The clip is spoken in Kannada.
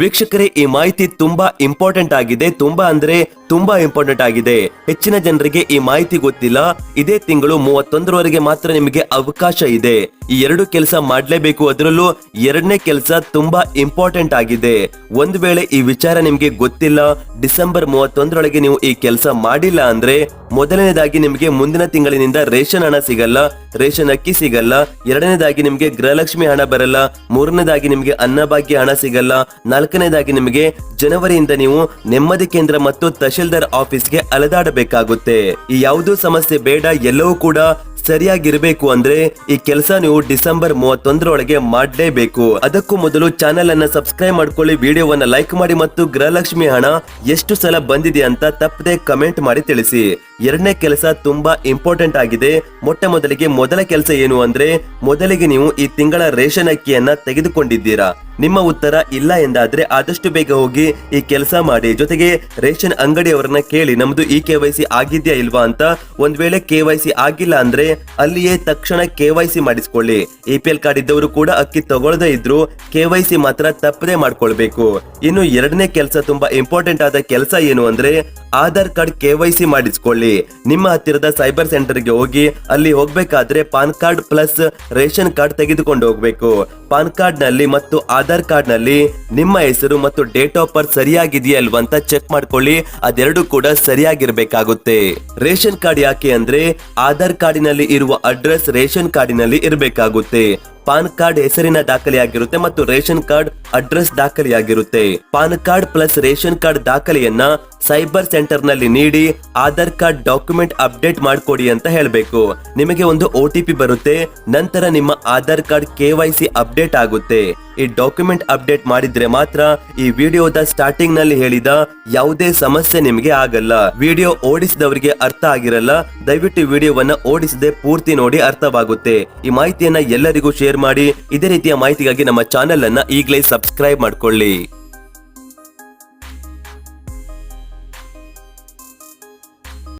ವೀಕ್ಷಕರೇ, ಈ ಮಾಹಿತಿ ತುಂಬಾ ಇಂಪಾರ್ಟೆಂಟ್ ಆಗಿದೆ. ತುಂಬಾ ಅಂದ್ರೆ ತುಂಬಾ ಇಂಪಾರ್ಟೆಂಟ್ ಆಗಿದೆ. ಹೆಚ್ಚಿನ ಜನರಿಗೆ ಈ ಮಾಹಿತಿ ಗೊತ್ತಿಲ್ಲ. ಇದೇ ತಿಂಗಳು ಮೂವತ್ತೊಂದರವರೆಗೆ ಮಾತ್ರ ನಿಮಗೆ ಅವಕಾಶ ಇದೆ. ಈ ಎರಡು ಕೆಲಸ ಮಾಡಲೇಬೇಕು ಅದರಲ್ಲೂ ಎರಡನೇ ಕೆಲಸ ತುಂಬಾ ಇಂಪಾರ್ಟೆಂಟ್ ಆಗಿದೆ. ಒಂದ್ ವೇಳೆ ಈ ವಿಚಾರ ನಿಮಗೆ ಗೊತ್ತಿಲ್ಲ, ಡಿಸೆಂಬರ್ ಮೂವತ್ತೊಂದರೊಳಗೆ ನೀವು ಈ ಕೆಲಸ ಮಾಡಿಲ್ಲ ಅಂದ್ರೆ ಮೊದಲನೇದಾಗಿ ನಿಮಗೆ ಮುಂದಿನ ತಿಂಗಳಿನಿಂದ ರೇಷನ್ ಹಣ ಸಿಗಲ್ಲ, ರೇಷನ್ ಅಕ್ಕಿ ಸಿಗಲ್ಲ, ಎರಡನೇದಾಗಿ ನಿಮಗೆ ಗೃಹಲಕ್ಷ್ಮಿ ಹಣ ಬರಲ್ಲ, ಮೂರನೇದಾಗಿ ನಿಮಗೆ ಅನ್ನಭಾಗ್ಯ ಹಣ ಸಿಗಲ್ಲ ನಾಲ್ಕನೇದಾಗಿ ನಿಮಗೆ ಜನವರಿಯಿಂದ ನೀವು ನೆಮ್ಮದಿ ಕೇಂದ್ರ ಮತ್ತು ತಹಶೀಲ್ದಾರ್ ಆಫೀಸ್ಗೆ ಅಲೆದಾಡಬೇಕಾಗುತ್ತೆ. ಈ ಯಾವುದೂ ಸಮಸ್ಯೆ ಬೇಡ, ಎಲ್ಲವೂ ಕೂಡ ಸರಿಯಾಗಿರ್ಬೇಕು ಅಂದ್ರೆ ಈ ಕೆಲಸ ನೀವು ಡಿಸೆಂಬರ್ ಮೂವತ್ತೊಂದರೊಳಗೆ ಮಾಡಲೇಬೇಕು. ಅದಕ್ಕೂ ಮೊದಲು ಚಾನೆಲ್ ಅನ್ನ ಸಬ್ಸ್ಕ್ರೈಬ್ ಮಾಡ್ಕೊಳ್ಳಿ, ವಿಡಿಯೋವನ್ನ ಲೈಕ್ ಮಾಡಿ ಮತ್ತು ಗೃಹಲಕ್ಷ್ಮಿ ಹಣ ಎಷ್ಟು ಸಲ ಬಂದಿದೆ ಅಂತ ತಪ್ಪದೆ ಕಮೆಂಟ್ ಮಾಡಿ ತಿಳಿಸಿ. ಎರಡನೇ ಕೆಲಸ ತುಂಬಾ ಇಂಪಾರ್ಟೆಂಟ್ ಆಗಿದೆ. ಮೊಟ್ಟ ಮೊದಲಿಗೆ ಮೊದಲ ಕೆಲಸ ಏನು ಅಂದ್ರೆ, ಮೊದಲಿಗೆ ನೀವು ಈ ತಿಂಗಳ ರೇಷನ್ ಅಕ್ಕಿಯನ್ನ ತೆಗೆದುಕೊಂಡಿದ್ದೀರಾ. ನಿಮ್ಮ ಉತ್ತರ ಇಲ್ಲ ಎಂದಾದ್ರೆ ಆದಷ್ಟು ಬೇಗ ಹೋಗಿ ಈ ಕೆಲಸ ಮಾಡಿ. ಜೊತೆಗೆ ರೇಷನ್ ಅಂಗಡಿಯವರನ್ನ ಕೇಳಿ, ನಮ್ದು ಈ ಕೆ ವೈ ಸಿ ಆಗಿದ್ಯಾ ಇಲ್ವಾ ಅಂತ ಒಂದ್ ವೇಳೆ ಕೆ ವೈ ಸಿ ಆಗಿಲ್ಲ ಅಂದ್ರೆ ಅಲ್ಲಿಯೇ ತಕ್ಷಣ ಕೆ ವೈ ಸಿ ಮಾಡಿಸ್ಕೊಳ್ಳಿ. ಎ ಪಿ ಎಲ್ ಕಾರ್ಡ್ ಇದ್ದವರು ಕೂಡ ಅಕ್ಕಿ ತಗೊಳ್ಳದೇ ಇದ್ರು, ಕೆ ವೈ ಸಿ ಮಾತ್ರ ತಪ್ಪದೇ ಮಾಡ್ಕೊಳ್ಬೇಕು. ಇನ್ನು ಎರಡನೇ ಕೆಲಸ ತುಂಬಾ ಇಂಪಾರ್ಟೆಂಟ್ ಆದ ಕೆಲಸ ಏನು ಅಂದ್ರೆ, Aadhaar card K Y C ಮಾಡಿಸ್ಕೊಳ್ಳಿ. ನಿಮ್ಮ ಹತ್ತಿರದ ಸೈಬರ್ ಸೆಂಟರ್ಗೆ ಹೋಗಿ, ಅಲ್ಲಿ ಹೋಗ್ಬೇಕಾದ್ರೆ PAN card plus ration card ತೆಗೆದುಕೊಂಡು ಹೋಗ್ಬೇಕು. ಪಾನ್ ಕಾರ್ಡ್ನಲ್ಲಿ ಮತ್ತು ಆಧಾರ್ ಕಾರ್ಡ್ನಲ್ಲಿ ನಿಮ್ಮ ಹೆಸರು ಮತ್ತು ಡೇಟ್ ಆಫ್ ಬರ್ತ್ ಸರಿಯಾಗಿದೆಯಾ ಅಲ್ವಾ ಅಂತ ಚೆಕ್ ಮಾಡ್ಕೊಳ್ಳಿ, ಅದೆರಡು ಕೂಡ ಸರಿಯಾಗಿರ್ಬೇಕಾಗುತ್ತೆ. ರೇಷನ್ ಕಾರ್ಡ್ ಯಾಕೆ ಅಂದ್ರೆ, ಆಧಾರ್ ಕಾರ್ಡಿನಲ್ಲಿ ಇರುವ ಅಡ್ರೆಸ್ ರೇಷನ್ ಕಾರ್ಡಿನಲ್ಲಿ ಇರಬೇಕಾಗುತ್ತೆ. ಪಾನ್ ಕಾರ್ಡ್ ಹೆಸರಿನ ದಾಖಲೆಯಾಗಿರುತ್ತೆ ಮತ್ತು ration card address ದಾಖಲೆಯಾಗಿರುತ್ತೆ. PAN card plus ration card ದಾಖಲೆಯನ್ನ cyber ಸೆಂಟರ್ನಲ್ಲಿ ನೀಡಿ ಆಧಾರ್ ಕಾರ್ಡ್ ಡಾಕ್ಯುಮೆಂಟ್ ಅಪ್ಡೇಟ್ ಮಾಡ್ಕೊಡಿ ಅಂತ ಹೇಳಬೇಕು. ನಿಮಗೆ ಒಂದು ಒ ಟಿ ಪಿ ಬರುತ್ತೆ, ನಂತರ ನಿಮ್ಮ Aadhaar card K Y C update ಆಗುತ್ತೆ. ಈ ಡಾಕ್ಯುಮೆಂಟ್ ಅಪ್ಡೇಟ್ ಮಾಡಿದ್ರೆ ಮಾತ್ರ ಈ ವಿಡಿಯೋದ ಸ್ಟಾರ್ಟಿಂಗ್ನಲ್ಲಿ ಹೇಳಿದ ಯಾವುದೇ ಸಮಸ್ಯೆ ನಿಮಗೆ ಆಗಲ್ಲ. ವಿಡಿಯೋ ಓಡಿಸಿದವರಿಗೆ ಅರ್ಥ ಆಗಿರಲ್ಲ, ದಯವಿಟ್ಟು ವಿಡಿಯೋವನ್ನ ಓಡಿಸದೆ ಪೂರ್ತಿ ನೋಡಿ ಅರ್ಥವಾಗುತ್ತೆ. ಈ ಮಾಹಿತಿಯನ್ನ ಎಲ್ಲರಿಗೂ ಶೇರ್ ಮಾಡಿ, ಇದೇ ರೀತಿಯ ಮಾಹಿತಿಗಾಗಿ ನಮ್ಮ ಚಾನೆಲ್ ಅನ್ನ ಈಗಲೇ ಸಬ್ಸ್ಕ್ರೈಬ್ ಮಾಡ್ಕೊಳ್ಳಿ.